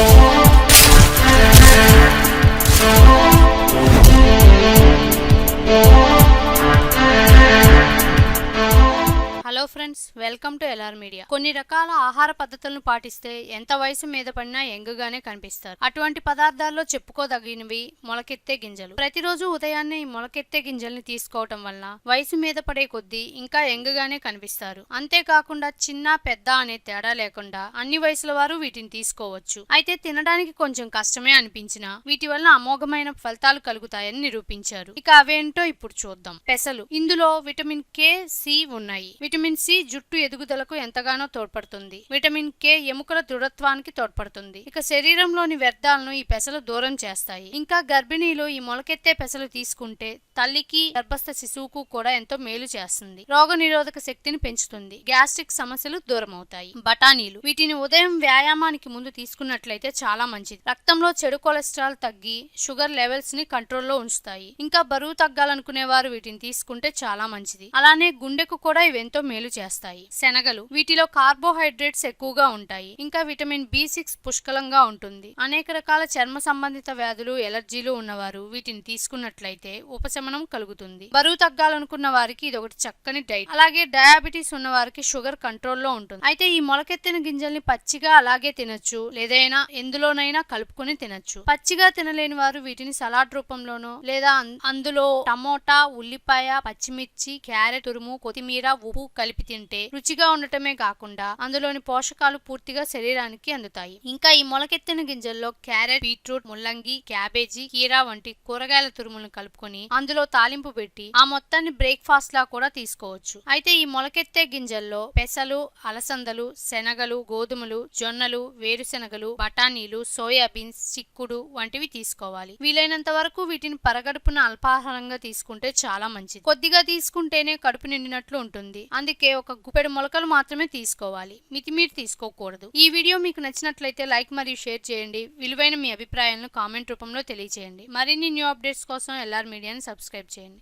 Thank you. Hello friends welcome to LR media కొన్ని రకాల ఆహార పద్ధతులను పాటిస్తే ఎంత వయసు మీద పడినా యంగ్గానే కనిపిస్తారు. అటువంటి పదార్థాల్లో చెప్పుకోదగినవి మొలకెత్తే గింజలు. ప్రతిరోజు ఉదయాన్నే ఈ మొలకెత్తే గింజల్ని తీసుకోవటం వలన వయసు మీద పడే కొద్దీ ఇంకా యంగ్గానే కనిపిస్తారు. అంతేకాకుండా చిన్న పెద్ద అనే తేడా లేకుండా అన్ని వయసుల వారు వీటిని తీసుకోవచ్చు. అయితే తినడానికి కొంచెం కష్టమే అనిపించినా వీటి వలన అమోఘమైన ఫలితాలు కలుగుతాయని నిరూపించారు. ఇక అవేంటో ఇప్పుడు చూద్దాం. పెసలు. ఇందులో విటమిన్ కే సి ఉన్నాయి. విటమిన్ సి జుట్టు ఎదుగుదలకు ఎంతగానో తోడ్పడుతుంది. విటమిన్ కే ఎముకల దృఢత్వానికి తోడ్పడుతుంది. ఇక శరీరంలోని వ్యర్థాలను ఈ పెసలు దూరం చేస్తాయి. ఇంకా గర్భిణీలు ఈ మొలకెత్తే పెసలు తీసుకుంటే తల్లికి గర్భస్థ శిశువుకు కూడా ఎంతో మేలు చేస్తుంది. రోగ నిరోధక శక్తిని పెంచుతుంది. గ్యాస్ట్రిక్ సమస్యలు దూరం అవుతాయి బఠానీలు. వీటిని ఉదయం వ్యాయామానికి ముందు తీసుకున్నట్లయితే చాలా మంచిది. రక్తంలో చెడు కొలెస్ట్రాల్ తగ్గి షుగర్ లెవెల్స్ని కంట్రోల్లో ఉంచుతాయి. ఇంకా బరువు తగ్గాలనుకునే వారు వీటిని తీసుకుంటే చాలా మంచిది. అలానే గుండెకు కూడా ఇవి ఎంతో మేలు చేస్తాయి. శనగలు వీటిలో కార్బోహైడ్రేట్స్ ఎక్కువగా ఉంటాయి. ఇంకా విటమిన్ బి సిక్స్ పుష్కలంగా ఉంటుంది. అనేక రకాల చర్మ సంబంధిత వ్యాధులు ఎలర్జీలు ఉన్నవారు వీటిని తీసుకున్నట్లయితే ఉపశమనం కలుగుతుంది. బరువు తగ్గాలనుకున్న వారికి ఇది ఒకటి చక్కని డైట్. అలాగే డయాబెటీస్ ఉన్న వారికి షుగర్ కంట్రోల్లో ఉంటుంది. అయితే ఈ మొలకెత్తిన గింజల్ని పచ్చిగా అలాగే తినొచ్చు. లేదైనా ఎందులోనైనా కలుపుకొని తినొచ్చు. పచ్చిగా తినలేని వారు వీటిని సలాడ్ రూపంలోనో లేదా అందులో టమోటా ఉల్లిపాయ పచ్చిమిర్చి క్యారెట్ తురుము కొత్తిమీర ఉప్పు కలిపి కలిపి తింటే రుచిగా ఉండటమే కాకుండా అందులోని పోషకాలు పూర్తిగా శరీరానికి అందుతాయి. ఇంకా ఈ మొలకెత్తిన గింజల్లో క్యారెట్ బీట్రూట్ ముల్లంగి క్యాబేజీ కీరా వంటి కూరగాయల తురుములను కలుపుకొని అందులో తాలింపు పెట్టి ఆ మొత్తాన్ని బ్రేక్ఫాస్ట్ లా కూడా తీసుకోవచ్చు. అయితే ఈ మొలకెత్తే గింజల్లో పెసలు అలసందలు శనగలు గోధుమలు జొన్నలు వేరుశెనగలు బఠానీలు సోయాబీన్స్ చిక్కుడు వంటివి తీసుకోవాలి. వీలైనంత వరకు వీటిని పరగడుపున అల్పాహారంగా తీసుకుంటే చాలా మంచిది. కొద్దిగా తీసుకుంటేనే కడుపు నిండినట్లు ఉంటుంది. అందుకే అందుకే ఒక గుప్పెడు మొలకలు మాత్రమే తీసుకోవాలి. మితిమీరి తీసుకోకూడదు. ఈ వీడియో మీకు నచ్చినట్లయితే లైక్ మరియు షేర్ చేయండి. విలువైన మీ అభిప్రాయాలను కామెంట్ రూపంలో తెలియజేయండి మరిన్ని న్యూ అప్డేట్స్ కోసం ఎల్ఆర్ మీడియాని సబ్స్క్రైబ్ చేయండి.